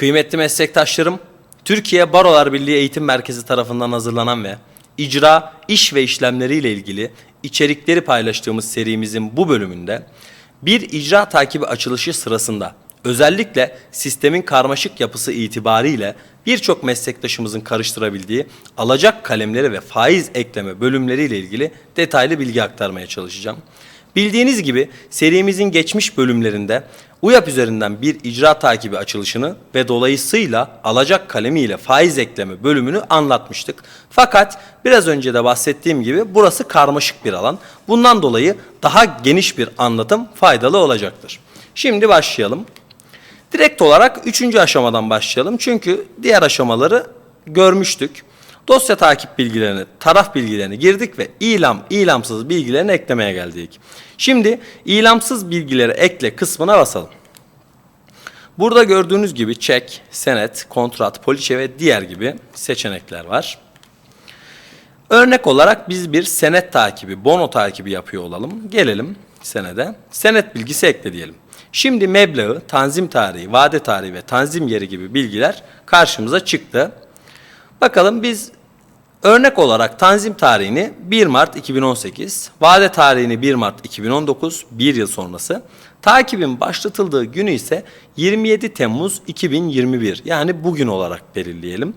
Kıymetli meslektaşlarım, Türkiye Barolar Birliği Eğitim Merkezi tarafından hazırlanan ve icra, iş ve işlemleriyle ilgili içerikleri paylaştığımız serimizin bu bölümünde bir icra takibi açılışı sırasında özellikle sistemin karmaşık yapısı itibariyle birçok meslektaşımızın karıştırabildiği alacak kalemleri ve faiz ekleme bölümleriyle ilgili detaylı bilgi aktarmaya çalışacağım. Bildiğiniz gibi serimizin geçmiş bölümlerinde UYAP üzerinden bir icra takibi açılışını ve dolayısıyla alacak kalemi ile faiz ekleme bölümünü anlatmıştık. Fakat biraz önce de bahsettiğim gibi burası karmaşık bir alan. Bundan dolayı daha geniş bir anlatım faydalı olacaktır. Şimdi başlayalım. Direkt olarak üçüncü aşamadan başlayalım. Çünkü diğer aşamaları görmüştük. Dosya takip bilgilerini, taraf bilgilerini girdik ve ilam, ilamsız bilgilerini eklemeye geldik. Şimdi ilamsız bilgileri ekle kısmına basalım. Burada gördüğünüz gibi çek, senet, kontrat, poliçe ve diğer gibi seçenekler var. Örnek olarak biz bir senet takibi, bono takibi yapıyor olalım. Gelelim senede. Senet bilgisi ekle diyelim. Şimdi meblağı, tanzim tarihi, vade tarihi ve tanzim yeri gibi bilgiler karşımıza çıktı. Bakalım biz örnek olarak tanzim tarihini 1 Mart 2018, vade tarihini 1 Mart 2019, bir yıl sonrası. Takibin başlatıldığı günü ise 27 Temmuz 2021 yani bugün olarak belirleyelim.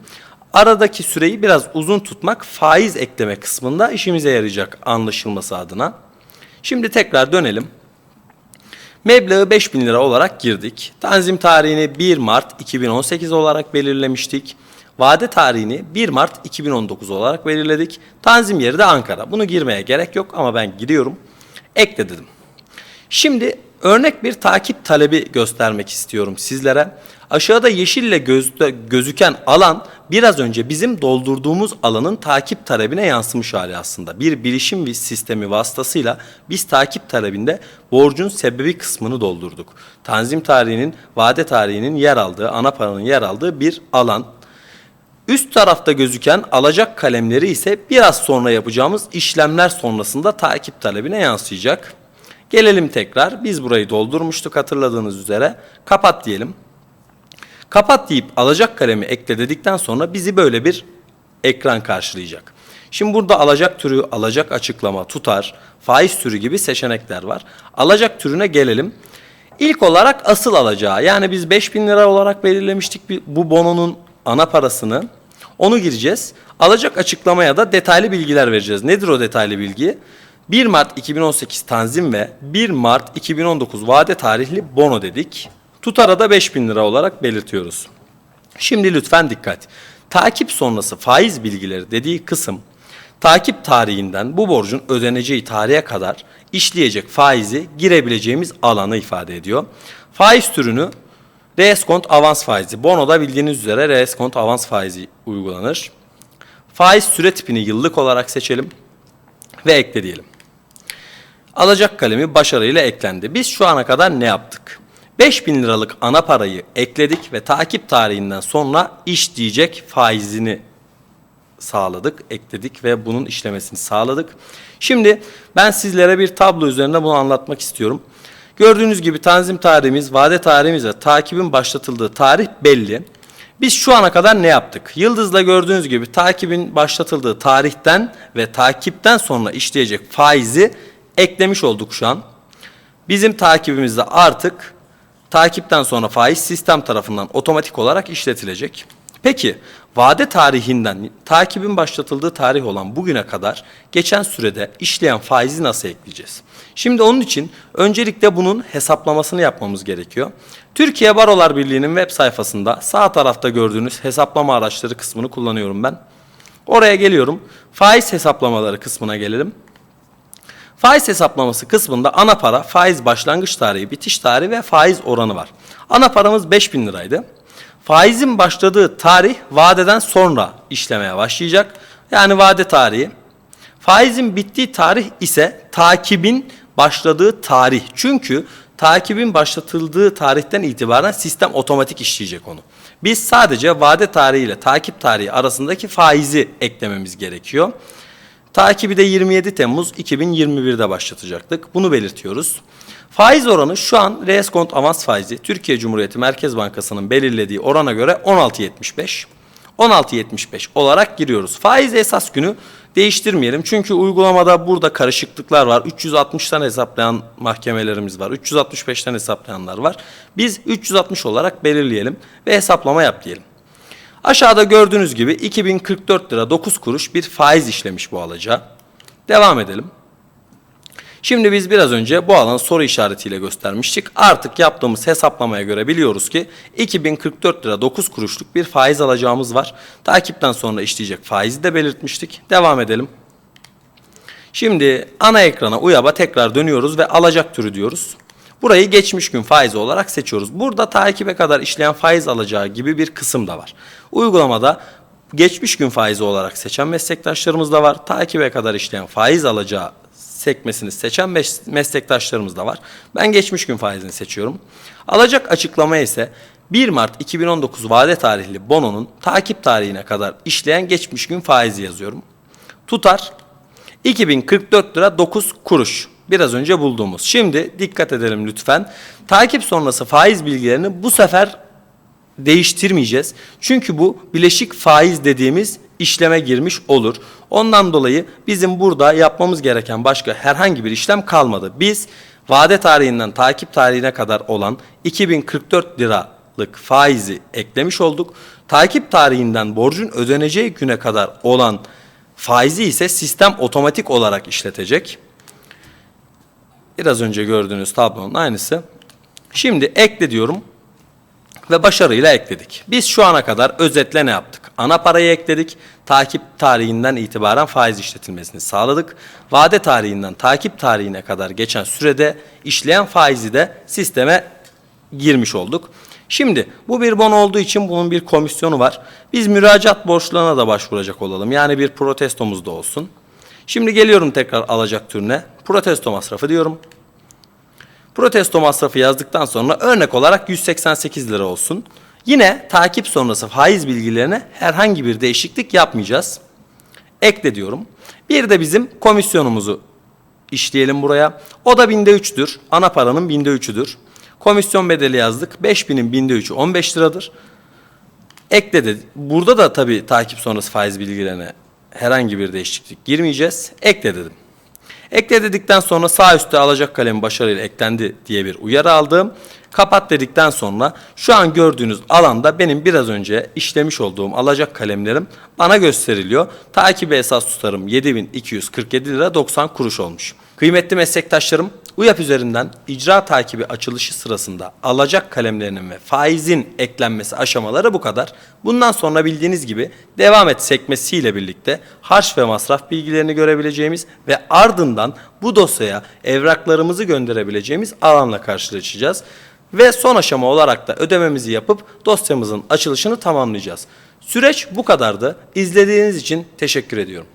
Aradaki süreyi biraz uzun tutmak faiz ekleme kısmında işimize yarayacak anlaşılması adına. Şimdi tekrar dönelim. Meblağı 5000 lira olarak girdik. Tanzim tarihini 1 Mart 2018 olarak belirlemiştik. Vade tarihini 1 Mart 2019 olarak belirledik. Tanzim yeri de Ankara. Bunu girmeye gerek yok ama ben giriyorum. Ekle dedim. Şimdi örnek bir takip talebi göstermek istiyorum sizlere. Aşağıda yeşille gözde, gözüken alan biraz önce bizim doldurduğumuz alanın takip talebine yansımış hali aslında. Bir bilişim sistemi vasıtasıyla biz takip talebinde borcun sebebi kısmını doldurduk. Tanzim tarihinin, vade tarihinin yer aldığı, ana paranın yer aldığı bir alan. Üst tarafta gözüken alacak kalemleri ise biraz sonra yapacağımız işlemler sonrasında takip talebine yansıyacak. Gelelim tekrar. Biz burayı doldurmuştuk hatırladığınız üzere. Kapat diyelim. Kapat deyip alacak kalemi ekle dedikten sonra bizi böyle bir ekran karşılayacak. Şimdi burada alacak türü, alacak açıklama, tutar, faiz türü gibi seçenekler var. Alacak türüne gelelim. İlk olarak asıl alacağı yani biz 5000 lira olarak belirlemiştik bu bononun ana parasını. Onu gireceğiz. Alacak açıklamaya da detaylı bilgiler vereceğiz. Nedir o detaylı bilgi? 1 Mart 2018 tanzim ve 1 Mart 2019 vade tarihli bono dedik. Tutara da 5000 lira olarak belirtiyoruz. Şimdi lütfen dikkat. Takip sonrası faiz bilgileri dediği kısım takip tarihinden bu borcun ödeneceği tarihe kadar işleyecek faizi girebileceğimiz alanı ifade ediyor. Faiz türünü reeskont avans faizi. Bono'da bildiğiniz üzere reeskont avans faizi uygulanır. Faiz süre tipini yıllık olarak seçelim ve ekle diyelim. Alacak kalemi başarıyla eklendi. Biz şu ana kadar ne yaptık? 5000 liralık ana parayı ekledik ve takip tarihinden sonra iş diyecek faizini sağladık, ekledik ve bunun işlemesini sağladık. Şimdi ben sizlere bir tablo üzerinde bunu anlatmak istiyorum. Gördüğünüz gibi tanzim tarihimiz, vade tarihimiz ve takibin başlatıldığı tarih belli. Biz şu ana kadar ne yaptık? Yıldızla gördüğünüz gibi takibin başlatıldığı tarihten ve takipten sonra işleyecek faizi eklemiş olduk şu an. Bizim takibimizde artık takipten sonra faiz sistem tarafından otomatik olarak işletilecek. Peki vade tarihinden takibin başlatıldığı tarih olan bugüne kadar geçen sürede işleyen faizi nasıl ekleyeceğiz? Şimdi onun için öncelikle bunun hesaplamasını yapmamız gerekiyor. Türkiye Barolar Birliği'nin web sayfasında sağ tarafta gördüğünüz hesaplama araçları kısmını kullanıyorum ben. Oraya geliyorum. Faiz hesaplamaları kısmına gelelim. Faiz hesaplaması kısmında ana para, faiz başlangıç tarihi, bitiş tarihi ve faiz oranı var. Ana paramız 5000 liraydı. Faizin başladığı tarih vadeden sonra işlemeye başlayacak. Yani vade tarihi. Faizin bittiği tarih ise takibin başladığı tarih. Çünkü takibin başlatıldığı tarihten itibaren sistem otomatik işleyecek onu. Biz sadece vade tarihi ile takip tarihi arasındaki faizi eklememiz gerekiyor. Takibi de 27 Temmuz 2021'de başlatacaktık. Bunu belirtiyoruz. Faiz oranı şu an reskont avans faizi Türkiye Cumhuriyeti Merkez Bankası'nın belirlediği orana göre 16.75. 16.75 olarak giriyoruz. Faiz esas günü değiştirmeyelim. Çünkü uygulamada burada karışıklıklar var. 360'tan hesaplayan mahkemelerimiz var. 365'ten hesaplayanlar var. Biz 360 olarak belirleyelim ve hesaplama yap diyelim. Aşağıda gördüğünüz gibi 2044 lira 9 kuruş bir faiz işlemiş bu alacağı. Devam edelim. Şimdi biz biraz önce bu alanı soru işaretiyle göstermiştik. Artık yaptığımız hesaplamaya göre biliyoruz ki 2044 lira 9 kuruşluk bir faiz alacağımız var. Takipten sonra işleyecek faizi de belirtmiştik. Devam edelim. Şimdi ana ekrana UYAB'a tekrar dönüyoruz ve alacak türü diyoruz. Burayı geçmiş gün faizi olarak seçiyoruz. Burada takibe kadar işleyen faiz alacağı gibi bir kısım da var. Uygulamada geçmiş gün faizi olarak seçen meslektaşlarımız da var. Takibe kadar işleyen faiz alacağı sekmesini seçen mes- meslektaşlarımız da var. Ben geçmiş gün faizini seçiyorum. Alacak açıklama ise 1 Mart 2019 vade tarihli bononun takip tarihine kadar işleyen geçmiş gün faizi yazıyorum. Tutar 2044 lira 9 kuruş. Biraz önce bulduğumuz. Şimdi dikkat edelim lütfen. Takip sonrası faiz bilgilerini bu sefer değiştirmeyeceğiz. Çünkü bu bileşik faiz dediğimiz işleme girmiş olur. Ondan dolayı bizim burada yapmamız gereken başka herhangi bir işlem kalmadı. Biz vade tarihinden takip tarihine kadar olan 2044 liralık faizi eklemiş olduk. Takip tarihinden borcun ödeneceği güne kadar olan faizi ise sistem otomatik olarak işletecek. Biraz önce gördüğünüz tablonun aynısı. Şimdi ekle diyorum ve başarıyla ekledik. Biz şu ana kadar özetle ne yaptık? Ana parayı ekledik. Takip tarihinden itibaren faiz işletilmesini sağladık. Vade tarihinden takip tarihine kadar geçen sürede işleyen faizi de sisteme girmiş olduk. Şimdi bu bir bon olduğu için bunun bir komisyonu var. Biz müracaat borçlarına da başvuracak olalım. Yani bir protestomuz da olsun. Şimdi geliyorum tekrar alacak türüne. Protesto masrafı diyorum. Protesto masrafı yazdıktan sonra örnek olarak 188 lira olsun. Yine takip sonrası faiz bilgilerine herhangi bir değişiklik yapmayacağız. Ekle diyorum. Bir de bizim komisyonumuzu işleyelim buraya. O da binde 3'tür. Ana paranın binde 3'üdür. Komisyon bedeli yazdık. 5000'in binde 3'ü 15 liradır. Ekle dedi. Burada da tabii takip sonrası faiz bilgilerine herhangi bir değişiklik girmeyeceğiz. Ekle dedim. Ekle dedikten sonra sağ üstte alacak kalemi başarıyla eklendi diye bir uyarı aldım. Kapat dedikten sonra şu an gördüğünüz alanda benim biraz önce işlemiş olduğum alacak kalemlerim bana gösteriliyor. Takibe esas tutarım 7247 lira 90 kuruş olmuş. Kıymetli meslektaşlarım UYAP üzerinden icra takibi açılışı sırasında alacak kalemlerinin ve faizin eklenmesi aşamaları bu kadar. Bundan sonra bildiğiniz gibi devam et sekmesiyle birlikte harç ve masraf bilgilerini görebileceğimiz ve ardından bu dosyaya evraklarımızı gönderebileceğimiz alanla karşılaşacağız. Ve son aşama olarak da ödememizi yapıp dosyamızın açılışını tamamlayacağız. Süreç bu kadardı. İzlediğiniz için teşekkür ediyorum.